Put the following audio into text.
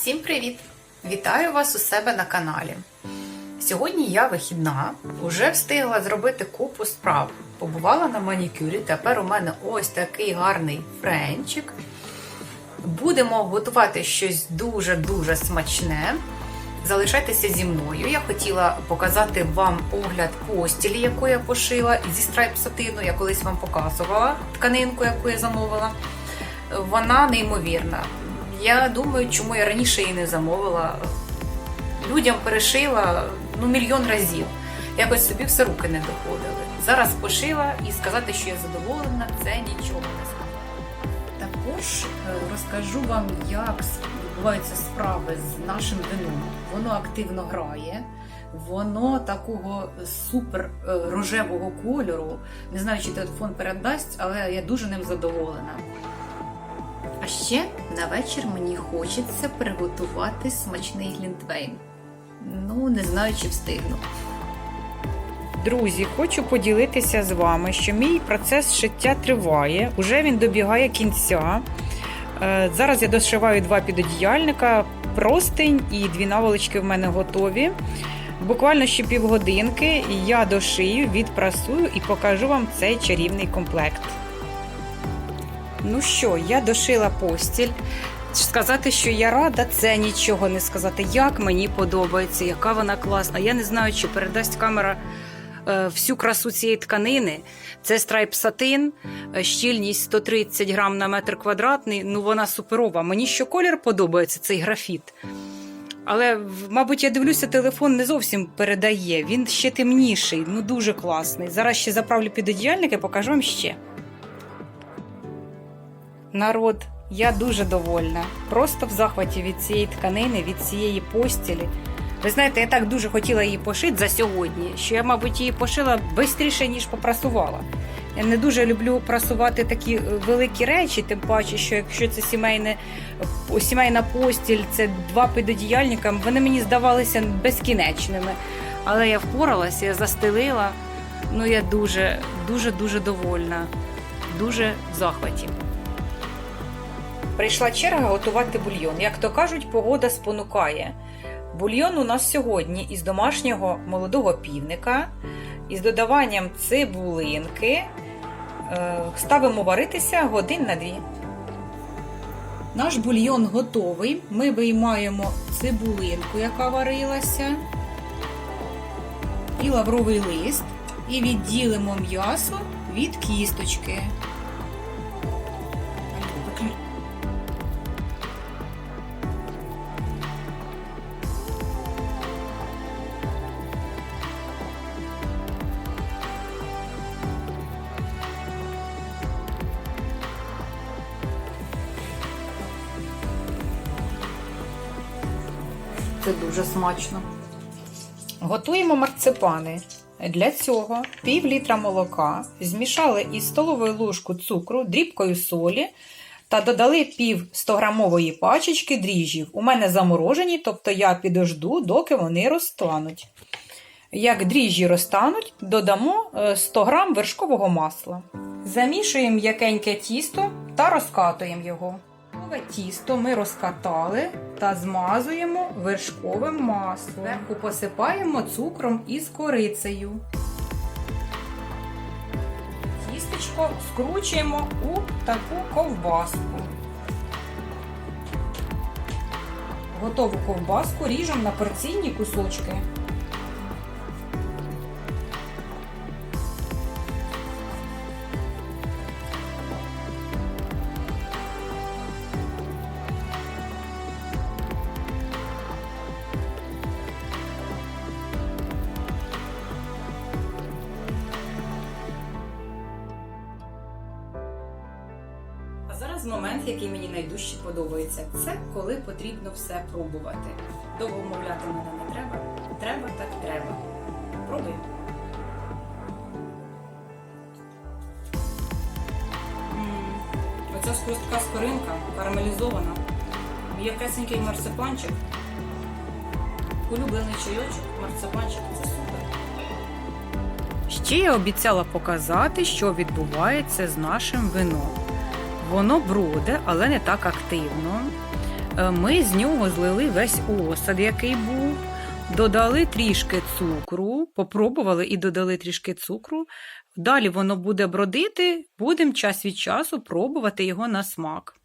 Всім привіт! Вітаю вас у себе на каналі. Сьогодні я вихідна, вже встигла зробити купу справ. Побувала на манікюрі, тепер у мене ось такий гарний френчик. Будемо готувати щось дуже-дуже смачне. Залишайтеся зі мною. Я хотіла показати вам огляд постілі, яку я пошила зі страйп сатину. Я колись вам показувала тканинку, яку я замовила. Вона неймовірна. Я думаю, чому я раніше її не замовила. Людям перешила ну, мільйон разів. Якось собі все руки не доходили. Зараз пошила і сказати, що я задоволена, це нічого не сказати. Також е, розкажу вам, як відбуваються справи з нашим вином. Воно активно грає, воно такого супер е, рожевого кольору. Не знаю, чи телефон передасть, але я дуже ним задоволена. А ще на вечір мені хочеться приготувати смачний глінтвейн. Ну, не знаю, чи встигну. Друзі, хочу поділитися з вами, що мій процес шиття триває. Уже він добігає кінця. Е, Зараз я дошиваю два підодіяльника, простень і дві наволочки в мене готові. Буквально ще півгодинки я дошию, відпрасую і покажу вам цей чарівний комплект. Ну що, я дошила постіль. Сказати, що я рада, це нічого не сказати. Як мені подобається, яка вона класна. Я не знаю, чи передасть камера е, всю красу цієї тканини. Це страйп сатин, е, щільність 130 грам на метр квадратний. Ну вона суперова. Мені що колір подобається, цей графіт. Але, мабуть, я дивлюся, телефон не зовсім передає. Він ще темніший, ну дуже класний. Зараз ще заправлю підодіяльники, покажу вам ще. Народ, я дуже довольна. Просто в захваті від цієї тканини, від цієї постілі. Ви знаєте, я так дуже хотіла її пошити за сьогодні, що я, мабуть, її пошила швидше, ніж попрасувала. Я не дуже люблю прасувати такі е, великі речі, тим паче, що якщо це сімейне, сімейна постіль, це два підодіяльника, вони мені здавалися безкінечними. Але я впоралася, я застелила. Ну, я дуже, дуже, дуже довольна, дуже в захваті. Прийшла черга готувати бульйон. Як то кажуть, погода спонукає. Бульйон у нас сьогодні із домашнього молодого півника, із додаванням цибулинки. Е, Ставимо варитися годин на дві. Наш бульйон готовий. Ми виймаємо цибулинку, яка варилася, і лавровий лист, і відділимо м'ясо від кісточки. Це дуже смачно. Готуємо марципани. Для цього пів літра молока змішали із столовою ложку цукру, дрібкою солі та додали пів 100-грамової пачечки дріжджів. У мене заморожені, тобто я підожду, доки вони розтануть. Як дріжджі розтануть, додамо е, 100 грам вершкового масла. Замішуємо м'якеньке тісто та розкатуємо його. Готове тісто ми розкатали та змазуємо вершковим маслом. Зверху посипаємо цукром із корицею. Тістечко скручуємо у таку ковбаску. Готову ковбаску ріжемо на порційні кусочки. Зараз момент, який мені найдужче подобається, це коли потрібно все пробувати. Довго вмовляти мене не треба. Треба так треба. Пробуй. Оця хрустка скоринка карамелізована. М'якесенький марципанчик. Улюблений чайочок, марципанчик це супер. Ще я обіцяла показати, що відбувається з нашим вином. Воно бруде, але не так активно. Е, Ми з нього злили весь осад, який був, додали трішки цукру, попробували і додали трішки цукру. Далі воно буде бродити, будемо час від часу пробувати його на смак.